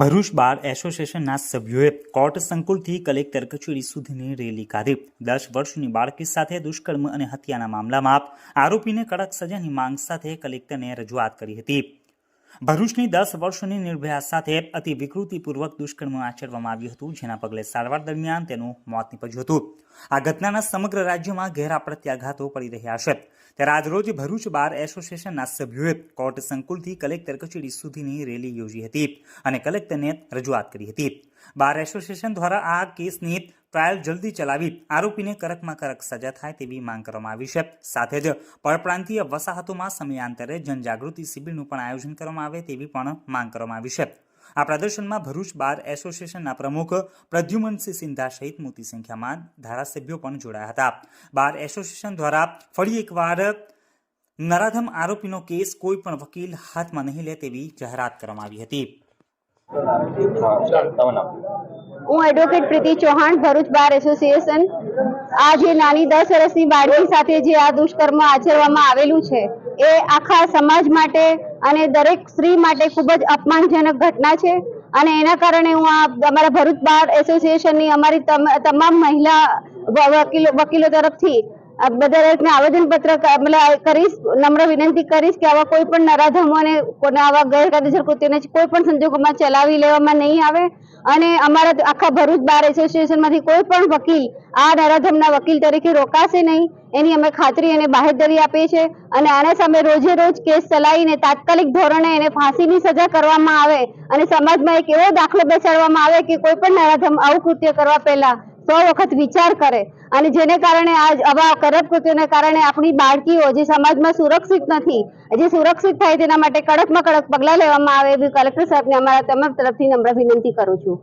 ભરૂચ બાર એસોસિએશનના સભ્યોએ court સંકુલથી collector કચેરી સુધીની રેલી કાઢી. દસ વર્ષની બાળકી સાથે દુષ્કર્મ અને હત્યાના મામલામાં આરોપીને કડક સજાની માંગ સાથે કલેક્ટરને રજૂઆત કરી હતી. ભરૂચની દસ વર્ષની નિર્ભયા સાથે અતિ વિકૃતિપૂર્વક દુષ્કર્મ આચરવામાં આવ્યું હતું, જેના પગલે સારવાર દરમિયાન તેનું મોત નીપજ્યું હતું. આ ઘટનાના સમગ્ર રાજ્યમાં ઘેરા પ્રત્યાઘાતો પડી રહ્યા છે. ત્યારે આજરોજ ભરૂચ બાર એસોસિએશનના સભ્યોએ કોર્ટ સંકુલથી કલેક્ટર કચેરી સુધીની રેલી યોજી હતી અને કલેક્ટરને રજૂઆત કરી હતી. બાર એસોસિએશન દ્વારા આ કેસની ટ્રાયલ જલ્દી ચલાવી આરોપીને કડકમાં કડક સજા થાય તેવી માંગ કરવામાં આવી છે. સાથે જ પરપ્રાંતીય વસાહતોમાં સમયાંતરે જનજાગૃતિ શિબિરનું પણ આયોજન કરવામાં આવે તેવી પણ માંગ કરવામાં આવી છે. આ પ્રદર્શનમાં ભરૂચ બાર એસોસિએશનના પ્રમુખ પ્રદ્યુમનસિંહ સિંધા સહિત મોટી સંખ્યામાં ધારાસભ્યો પણ જોડાયા હતા. બાર એસોસિએશન દ્વારા ફરી એકવાર નરાધમ આરોપીનો કેસ કોઈ પણ વકીલ હાથમાં નહીં લે તેવી જાહેરાત કરવામાં આવી હતી. હું advocate Priti Chauhan, Bharuch bar association આ જે નાની દસ વર્ષની બાળકી સાથે જે આ દુષ્કર્મ આચરવામાં આવેલું છે, એ આખા સમાજ માટે અને દરેક સ્ત્રી માટે ખૂબ જ અપમાનજનક ઘટના છે. અને એના કારણે હું આ અમારા ભરૂચ બાર એસોસિએશનની અમારી તમ- તમામ મહિલા વકીલો વકીલો તરફથી બધા દરેકને આવેદનપત્ર ક- મતલબ કરીશ, નમ્ર વિનંતી કરીશ કે આવા કોઈ પણ નરાધમોને કોને આવા ગેરકાયદેસર કૃત્યોને કોઈ પણ સંજોગોમાં ચલાવી લેવામાં નહીં આવે. અને અમારા આખા ભરૂચ બાર એસોસિએશનમાંથી કોઈ પણ વકીલ આ નરાધમના વકીલ તરીકે રોકાશે નહીં. એની અમે ખાતરી અને બાહેધરી આપીએ છીએ. અને આના સામે રોજે રોજ કેસ ચલાવીને તાત્કાલિક ધોરણે એને ફાંસીની સજા કરવામાં આવે. અને સમાજમાં એક એવો દાખલો બેસાડવામાં આવે કે કોઈ પણ નરાધમ આવું કૃત્ય કરવા પહેલા સો વખત વિચાર કરે અને જેને કારણે આજ આવા કરપ કૃત્યોને કારણે આપણી બાળકીઓ જે સમાજમાં સુરક્ષિત નથી, જે સુરક્ષિત થાય તેના માટે કડકમાં કડક પગલાં લેવામાં આવે એવી કલેક્ટર સાહેબને અમારા તમામ તરફથી નમ્ર વિનંતી કરું છું.